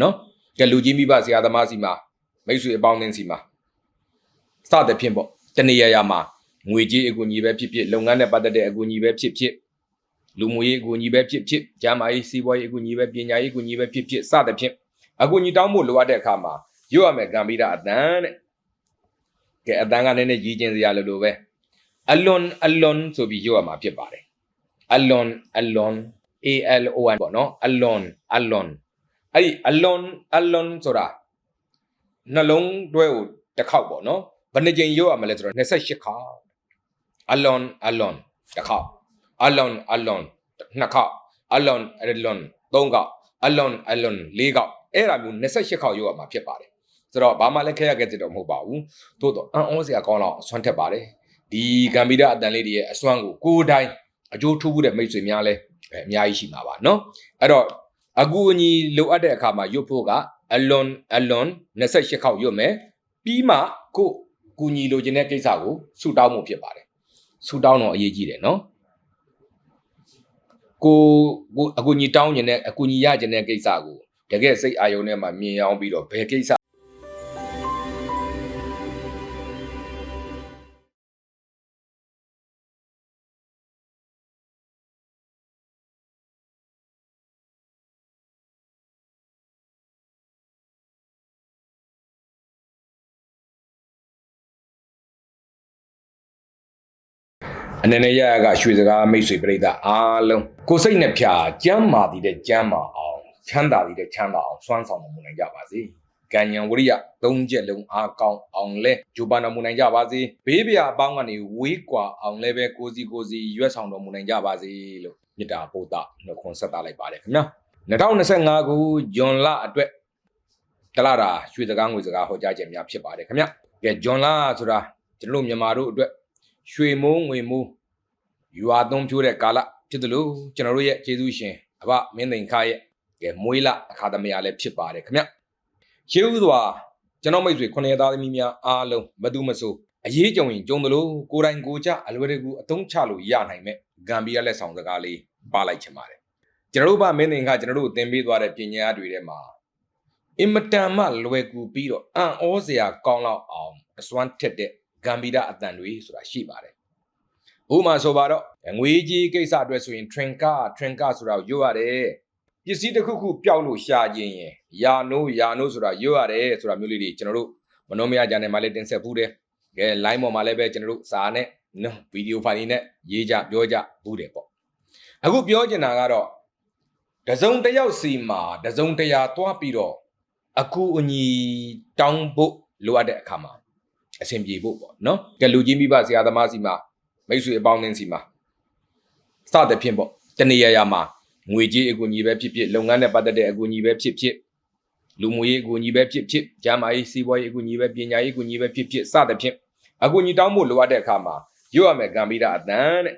နော်ကဲလူကြီးမိဘဆရာသမားစီမှာမိတ်ဆွေအပေါင်းအသင်းစီမှာစသဖြင့်ပေါ့တနေရာရာမှာငွေကြေးအကူအညီပဲဖြစ်ဖြစ်လုပ်ငန်းနဲ့ပတ်သက်တဲ့အကူအညီပဲဖြစ်ဖြစ်လူမှုရေးအကူအညီပဲဖြစ်ဖြစ်ကျန်းမာရေးစီးပွားရေးအကူအညီပဲပညာရေးအကူအညီပဲဖြစ်ဖြစ်စသဖြင့်အကူအညီတောင်းဖို့လိုအပ်တဲ့အခါမှာရွတ်ရမယ်ကံပြီးတာအတန်တဲ့ကဲအတန်ကလည်းနည်းနည်းရည်ကျင်စရာလိုလိုပဲအလွန်အလွန်ဆိုပြီးရွတ်ရမှာဖြစ်ပါတယ်အလွန်အလွန် A L O N ပေါ့နော်အလွန်အလွန် အဲ့ဒီအလွန်အလွန်ဆိုတာနှလုံးတွဲကိုတစ်ခေါက်ပေါ့နော်ဘယ်နှကြိမ်ရွတ်ရမလဲဆိုတော့28ခါအလွန်အလွန်တစ်ခေါက်အလွန်အလွန်နှစ်ခေါက်အလွန်အလွန်သုံးခေါက်အလွန်အလွန်လေးခေါက်အဲ့ဒါမျိုး28ခေါက်ရွတ်ရမှာဖြစ်ပါတယ်ဆိုတော့ဘာမှလည်းခဲရခဲ့ကြတော့မဟုတ်ပါဘူးသို့တော့အံ့ဩစရာကောင်းတော့အစွမ်းထက်ပါတယ်ဒီဂမ်ဘီဒအတန်လေးတွေရဲ့အစွမ်းကိုကိုယ်တိုင်အကျိုးထူးတဲ့မိတ်ဆွေများလဲအဲအများကြီးရှိမှာပါเนาะအဲ့တော့ အကူအညီလိုအပ်တဲ့အခါမှာရုပ်ဖို့ကအလွန်အလွန်28ခေါက်ရုပ်မယ်ပြီးမှကိုကူညီလိုချင်တဲ့ကိစ္စကိုဆူတောင်းမှုဖြစ်ပါတယ်ဆူတောင်းတော့အရေးကြီးတယ်နော်ကိုကိုအကူအညီတောင်းချင်တဲ့အကူအညီရချင်တဲ့ကိစ္စကိုတကယ်စိတ်အာရုံနဲ့မှမြင်အောင်ပြီးတော့ဘယ်ကိစ္စ အနေနဲ့ရရကရွှေစကားမိတ်ဆွေပြိဿအားလုံးကိုယ်စိတ်နဲ့ဖြာကြမ်းမာတည်တဲ့ကြမ်းမာအောင်ချမ်းသာတည်တဲ့ချမ်းသာအောင်စွမ်းဆောင်မှုနိုင်ကြပါစေ။ကံဉဏ်ဝရိယသုံးချက်လုံးအားကောင်းအောင်လဲဂျိုပါတော်မူနိုင်ကြပါစေ။ဘေးပြအပေါင်းကနေဝေးကွာအောင်လဲပဲကိုစီကိုစီရွက်ဆောင်တော်မူနိုင်ကြပါစေလို့မေတ္တာပို့တာနှုတ်ခွန်းဆက်တာလိုက်ပါတယ်ခင်ဗျာ။2025ခုဂျွန်လအတွက်တလာတာရွှေစကားငွေစကားဟောကြားခြင်းများဖြစ်ပါတယ်ခင်ဗျာ။ကဲဂျွန်လဆိုတာကျွန်တော်တို့မြန်မာတို့အတွက် ရွှေမိုးငွေမိုးယူအားသုံးဖြိုးတဲ့ကာလဖြစ်တယ်လို့ကျွန်တော်တို့ရဲ့ကျေးဇူးရှင်အဘမင်းသိန်ခါရဲ့ကဲမွေးလအခါသမယလည်းဖြစ်ပါတယ်ခင်ဗျရှေးဥစွာကျွန်တော်မိတ်ဆွေခုနှစ်သားသမီးများအားလုံးမသူမဆိုအရေးကြုံရင်ကြုံတယ်လို့ကိုယ်တိုင်ကိုယ်ကြအလွယ်တကူအသုံးချလို့ရနိုင်မဲ့ဂမ်ဘီယာလက်ဆောင်စကားလေးပါလိုက်ချင်ပါတယ်ကျွန်တော်တို့ဗမင်းသိန်ခါကျွန်တော်တို့သင်ပေးသွားတဲ့ပညာတွေထဲမှာအင်မတန်မှလွယ်ကူပြီးတော့အံ့ဩစရာကောင်းလောက်အောင်အစွမ်းထက်တဲ့ ဂမ်ဘီယာအတန်တွေဆိုတာရှိပါတယ်ဥပမာဆိုပါတော့ငွေကြီးကိစ္စအတွက်ဆိုရင် trinka trinka ဆိုတာကိုရွတ်ရတယ်ပစ္စည်းတစ်ခုခုပျောက်လို့ရှာခြင်းရင်ယာနိုးယာနိုးဆိုတာရွတ်ရတယ်ဆိုတာမျိုးလေးတွေကျွန်တော်တို့မနှောမရကြနဲ့မှလည်းတင်ဆက်ဘူးတယ်ကဲ line ပေါ်မှာလည်းပဲကျွန်တော်တို့စာနဲ့နော်ဗီဒီယိုဖိုင်လေးနဲ့ရေးကြပြောကြဘူးတယ်ပေါ့အခုပြောချင်တာကတော့တစုံတစ်ယောက်စီမှာတစုံတရာသွားပြီးတော့အကူအညီတောင်းဖို့လိုအပ်တဲ့အခါမှာ အဆင်ပြေဖို့ပေါ့နော်ကဲလူကြီးမိဘဆရာသမားစီမှာမိတ်ဆွေအပေါင်းအသင်းစီမှာစသဖြင့်ပေါ့တနေရာရာမှာငွေကြေးအကူအညီပဲဖြစ်ဖြစ်လုပ်ငန်းနဲ့ပတ်သက်တဲ့အကူအညီပဲဖြစ်ဖြစ်လူမှုရေးအကူအညီပဲဖြစ်ဖြစ်ကျန်းမာရေးစီးပွားရေးအကူအညီပဲပညာရေးအကူအညီပဲဖြစ်ဖြစ်စသဖြင့်အကူအညီတောင်းဖို့လိုအပ်တဲ့အခါမှာရွတ်ရမယ်ကံပြီးတာအတန်တဲ့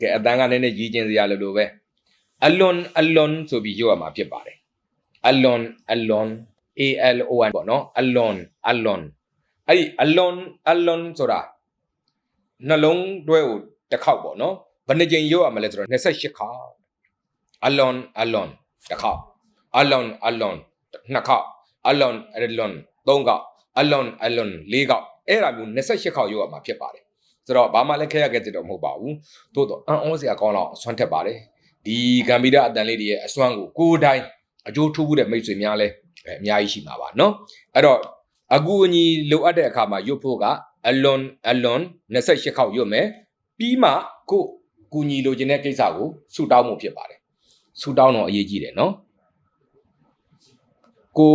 ကဲအတန်ကလည်းနည်းနည်းရည်ကျင်စရာလိုလိုပဲအလွန်အလွန်ဆိုပြီးရွတ်ရမှာဖြစ်ပါတယ်အလွန်အလွန် A L O N ပေါ့နော်အလွန်အလွန် အဲ့ဒီအလွန်အလွန်ဆိုတာ နှလုံးတွဲကိုတစ်ခေါက်ပေါ့နော်ဘယ်နှကြိမ်ရွတ်ရမလဲဆိုတော့28ခါအလွန်အလွန်တစ်ခေါက်အလွန်အလွန်နှစ်ခေါက်အလွန်အလွန်သုံးခေါက်အလွန်အလွန်လေးခေါက်အဲ့ဒါမျိုး28ခေါက်ရွတ်ရမှာဖြစ်ပါတယ်ဆိုတော့ဘာမှလည်းခဲရခဲ့ကြတော့မဟုတ်ပါဘူးသို့တော့အံ့ဩစရာကောင်းတော့အစွမ်းထက်ပါတယ်ဒီဂမ်ဘီဒအတန်လေးတွေရဲ့အစွမ်းကိုကိုယ်တိုင်အကျိုးထူးတဲ့မိတ်ဆွေများလဲအဲအများကြီးရှိမှာပါเนาะအဲ့တော့ အကူအညီလိုအပ်တဲ့အခါမှာရွတ်ဖို့ကအလွန်အလွန်28ခေါက်ရွတ်မယ်ပြီးမှကိုယ်ကူညီလိုချင်တဲ့ကိစ္စကိုဆူတောင်းမှုဖြစ်ပါတယ်ဆူတောင်းတော့အရေးကြီးတယ်နော်ကို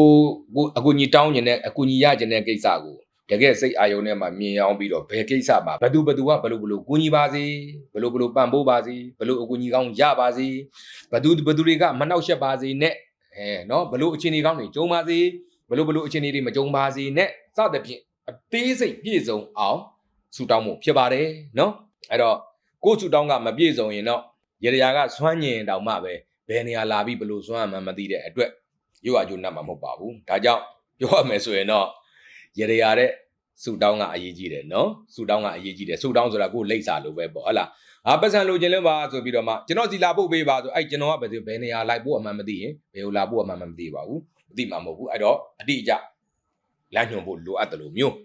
ကိုအကူညီတောင်းခြင်းနဲ့အကူညီရခြင်းတဲ့ကိစ္စကိုတကယ်စိတ်အာရုံနဲ့မှမြင်အောင်ပြီးတော့ဘယ်ကိစ္စမှာဘယ်သူဘယ်သူကဘယ်လိုဘယ်လိုကူညီပါစေဘယ်လိုဘယ်လိုပံ့ပိုးပါစေဘယ်လိုအကူညီကောင်းရပါစေဘယ်သူဘယ်သူတွေကမနှောက်ယှက်ပါစေနဲ့အဲနော်ဘယ်လိုအခြေအနေကောင်းတွေကြုံပါစေ ဘယ်လိုဘယ်လိုအခြေအနေတွေမကြုံပါစေနဲ့စသဖြင့်အသေးစိတ်ပြည့်စုံအောင်ဆူတောင်းမှုဖြစ်ပါတယ်နော်အဲ့တော့ကိုယ်ဆူတောင်းကမပြည့်စုံရင်တော့ရေရရာကစွမ်းညင်တောင်မှပဲဘယ်နေရာလာပြီးဘယ်လိုစွမ်းမှမသိတဲ့အတွက်ရုပ်အကျိုးနတ်မှာမဟုတ်ပါဘူးဒါကြောင့်ပြောရမယ်ဆိုရင်တော့ရေရရာတဲ့ဆူတောင်းကအရေးကြီးတယ်နော်ဆူတောင်းကအရေးကြီးတယ်ဆူတောင်းဆိုတာကိုယ်လိပ်စာလိုပဲပေါ့ဟုတ်လားအာပတ်စံလိုချင်လဲပါဆိုပြီးတော့မှကျွန်တော်စီလာဖို့ပေးပါဆိုအဲ့ကျွန်တော်ကဘယ်ဘယ်နေရာလိုက်ဖို့အမှန်မသိရင်ဘယ်ကိုလာဖို့အမှန်မသိပါဘူး မသိမှာမဟုတ်ဘူးအဲ့တော့အတိအကျလမ်းညွှန်ဖို့လိုအပ်တယ်လို့မျိုး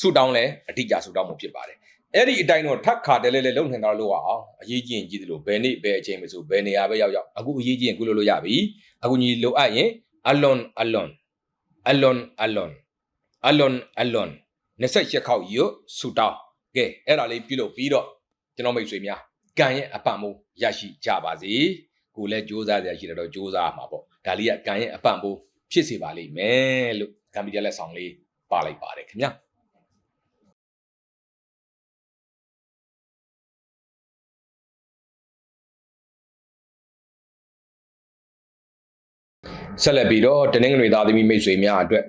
ဆူတောင်းလဲအတိအကျဆူတောင်းမှုဖြစ်ပါတယ်အဲ့ဒီအတိုင်းတော့ထပ်ခါတယ်လဲလဲလုံနေတော့လို့အောင်အရေးကြီးရင်ကြီးတယ်လို့ဘယ်နေ့ဘယ်အချိန်မဆိုဘယ်နေရာပဲရောက်ရောက်အခုအရေးကြီးရင်ကုလို့လို့ရပြီအခုညီလိုအပ်ရင် alone alone alone alone alone alone 28ခေါက်ရွတ်ဆူတောင်းကဲအဲ့ဒါလေးပြုလုပ်ပြီးတော့ကျွန်တော်မိတ်ဆွေများကံရဲ့အပံ့မိုးရရှိကြပါစေကိုလည်းစူးစမ်းရရှိတယ်တော့စူးစမ်းမှာပေါ့ ဒါလေးကကံရဲ့အပံ့မိုးဖြစ်စေပါလိမ့်မယ်လို့ကံပီတယ်လက်ဆောင်လေးပါလိုက်ပါတယ်ခင်ဗျာဆက်လက်ပြီးတော့တနင်္ဂနွေသားသမီးမိတ်ဆွေများအတွက်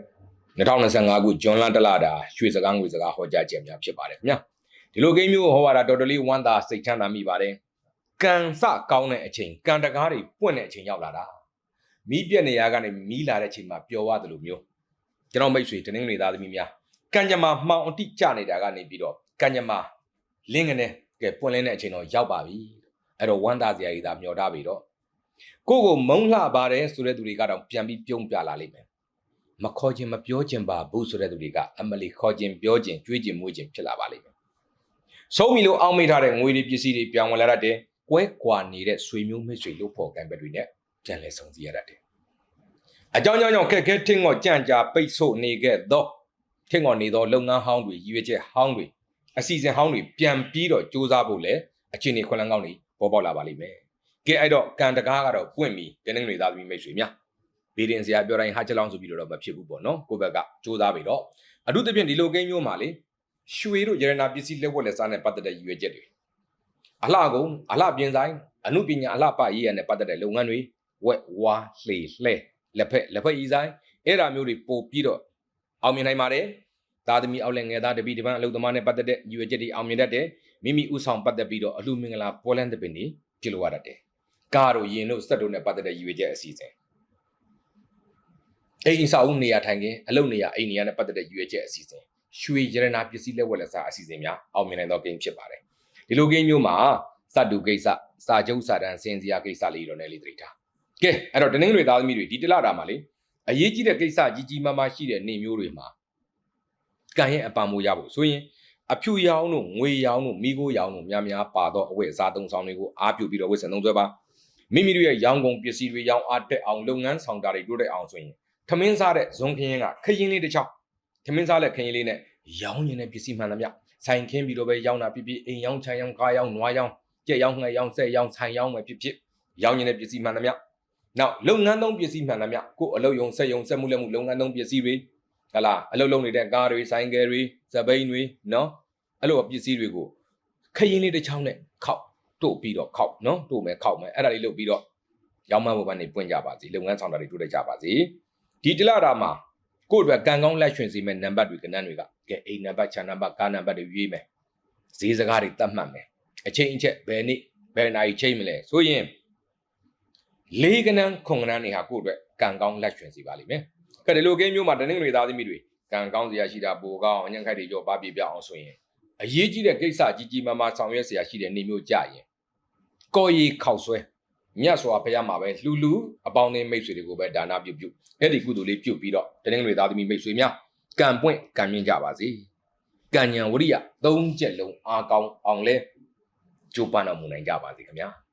2025ခုဇွန်လတလတာရွှေစကားငွေစကားဟောကြားခြင်းများဖြစ်ပါတယ်ခင်ဗျာဒီလိုကိန်းမျိုးဟောရတာတော်တော်လေးဝမ်းသာစိတ်ချမ်းသာမိပါတယ်ကံစကောင်းတဲ့အချိန်ကံတကားတွေပွင့်တဲ့အချိန်ရောက်လာတာ မီးပြက်နေရကနေမီးလာတဲ့အချိန်မှာပျော်သွားတယ်လို့မျိုးကျွန်တော်မိတ်ဆွေတနင်္ဂနွေသားသမီးများကံကြမ္မာမှောင်အတိကျနေတာကနေပြီးတော့ကံကြမ္မာလင်းကနေကဲပွင့်လင်းတဲ့အချိန်တော့ရောက်ပါပြီအဲ့တော့ဝမ်းသာစရာကြီးဒါမျောထားပြီတော့ကိုကိုမုံလှပါတယ်ဆိုတဲ့သူတွေကတော့ပြန်ပြီးပြုံးပြလာလိမ့်မယ်မခေါ်ခြင်းမပြောခြင်းပါဘူးဆိုတဲ့သူတွေကအမလီခေါ်ခြင်းပြောခြင်းကြွေးခြင်းမွေးခြင်းဖြစ်လာပါလိမ့်မယ်ဆုံးပြီလို့အောင်းမိထားတဲ့ငွေတွေပစ္စည်းတွေပြောင်းဝင်လာတတ်တယ်ကွဲကွာနေတဲ့ဆွေမျိုးမိတ်ဆွေလို့ဖော်ကံပဲတွေနဲ့ ပြန်လဲဆုံးစည်းရတတ်တယ်အကြောင်းကြောင့်ကြောင့်ခက်ခဲထင်းကိုကြံ့ကြာပိတ်ဆို့နေခဲ့သောထင်းကိုနေသောလုပ်ငန်းဟောင်းတွေရည်ရွယ်ချက်ဟောင်းတွေအစီအစဉ်ဟောင်းတွေပြန်ပြီးတော့စူးစမ်းဖို့လဲအချိန်နေခွန်လန်းကောင်းတွေပေါ်ပေါက်လာပါလိမ့်မယ်ကဲအဲ့တော့ကံတကားကတော့ပွင့်ပြီတင်းနေတွေသားသမီးမိတ်ဆွေများဗီဒင်ဆရာပြောတိုင်းဟာချက်လောင်းဆိုပြီးတော့မဖြစ်ဘူးပေါ့နော်ကိုယ့်ဘက်ကစူးစမ်းပြီးတော့အထူးသဖြင့်ဒီလိုကိန်းမျိုးမှာလေရွှေတို့ရတနာပစ္စည်းလက်ဝတ်လက်စားနဲ့ပတ်သက်တဲ့ရည်ရွယ်ချက်တွေအလှကုန်အလှပြင်ဆိုင်အမှုပညာအလှပရေးရနဲ့ပတ်သက်တဲ့လုပ်ငန်းတွေ ဝက်ဝါလှေလှဲလက်ဖက်လက်ဖက်ဤဆိုင်အဲ့ဒါမျိုးတွေပို့ပြီးတော့အောင်မြင်နိုင်ပါတယ်သားသမီးအောက်လက်ငယ်သားတပီတပန်းအလုပ်သမားနဲ့ပတ်သက်တဲ့ရည်ရွယ်ချက်တွေအောင်မြင်တတ်တယ်မိမိဥဆောင်ပတ်သက်ပြီးတော့အလှမင်္ဂလာပေါ်လန်းတဲ့ပင်တွေပြုလုပ်ရတတ်တယ်ကားတို့ရင်တို့စက်တို့နဲ့ပတ်သက်တဲ့ရည်ရွယ်ချက်အစီအစဉ်အိမ်စာအုပ်နေရာထိုင်ခင်းအလုပ်နေရာအိမ်နေရာနဲ့ပတ်သက်တဲ့ရည်ရွယ်ချက်အစီအစဉ်ရွှေရတနာပစ္စည်းလက်ဝက်လက်စားအစီအစဉ်များအောင်မြင်နိုင်သောဂိမ်းဖြစ်ပါတယ်ဒီလိုဂိမ်းမျိုးမှာစတုကိစ္စစာချုပ်စာတမ်းစင်စရာကိစ္စလေးတော့လည်းလေးသတိထား ကဲအဲ့တော့တနင်္ဂနွေသားသမီးတွေဒီတလတာမှာလေအရေးကြီးတဲ့ကိစ္စကြီးကြီးမားမားရှိတဲ့နေမျိုးတွေမှာကံရဲ့အပံမိုးရဖို့ဆိုရင်အဖြူရောင်တို့ငွေရောင်တို့မိခိုးရောင်တို့များများပါတော့အဝတ်အစားသုံးဆောင်တွေကိုအားပြုပြီးတော့ဝတ်ဆင်သုံးစွဲပါမိမိတို့ရဲ့ရောင်ကုန်ပစ္စည်းတွေရောင်းအားတက်အောင်လုပ်ငန်းဆောင်တာတွေတိုးတက်အောင်ဆိုရင်ထမင်းစားတဲ့ဇွန်ခရင်ကခရင်လေးတစ်ချောင်းထမင်းစားတဲ့ခရင်လေးနဲ့ရောင်းနေတဲ့ပစ္စည်းမှန်သမျှဆိုင်ခင်းပြီးတော့ပဲရောင်းတာဖြစ်ဖြစ်အိမ်ရောင်းခြံရောင်းကားရောင်းနွားရောင်းကြက်ရောင်းငှက်ရောင်းဆက်ရောင်းဆိုင်ရောင်းပဲဖြစ်ဖြစ်ရောင်းနေတဲ့ပစ္စည်းမှန်သမျှ နောက်လုပ်ငန်းသုံးပစ္စည်းမှန်သမျှကိုအလုပ်ယုံဆက်ယုံဆက်မှုလက်မှုလုပ်ငန်းသုံးပစ္စည်းတွေဟလာအလုပ်လုပ်နေတဲ့ကားတွေဆိုင်ကယ်တွေစပိန်တွေနော်အဲ့လိုပစ္စည်းတွေကိုခရင်လေးတစ်ချောင်းနဲ့ခောက်တို့ပြီးတော့ခောက်နော်တို့မယ်ခောက်မယ်အဲ့ဒါလေးလုပ်ပြီးတော့ရောင်းမဘုံကနေပွင့်ကြပါစေလုပ်ငန်းဆောင်တာတွေတိုးတက်ကြပါစေဒီတလတာမှာကိုယ့်အတွက်ကံကောင်းလက်ရှင်စီမဲ့နံပါတ်တွေကဏ္ဍတွေကကဲအိမ်နံပါတ်ခြံနံပါတ်ကားနံပါတ်တွေရွေးမယ်ဈေးစကားတွေတတ်မှတ်မယ်အချိန်အချက်ဘယ်နေ့ဘယ်နာရီချိန်မလဲဆိုရင် လေးကနန်းခုံကနန်းတွေဟာကိုယ့်အတွက်ကံကောင်းလက်ရှင်စီပါလိမ့်မယ်။ကဲဒီလိုကိမျိုးမှာတနင်္ဂနွေသားသမီးတွေကံကောင်းစရာရှိတာပိုကောင်းအញ្ញံခိုက်တွေကြောပါပြပြအောင်ဆိုရင်အရေးကြီးတဲ့ကိစ္စကြီးကြီးမားမားဆောင်ရွက်စရာရှိတဲ့နေမျိုးကြရင်ကော်ရီခောက်ဆွဲမြတ်စွာဘုရားမှာပဲလှူလူအပေါင်းအသင်းမိတ်ဆွေတွေကိုပဲဒါနပြုပြုအဲ့ဒီကုသိုလ်လေးပြုပြီးတော့တနင်္ဂနွေသားသမီးမိတ်ဆွေများကံပွင့်ကံမြင့်ကြပါစေ။ကံဉဏ်ဝရိယ၃ချက်လုံးအားကောင်းအောင်လဲကြိုးပမ်းတော်မူနိုင်ကြပါစေခင်ဗျာ။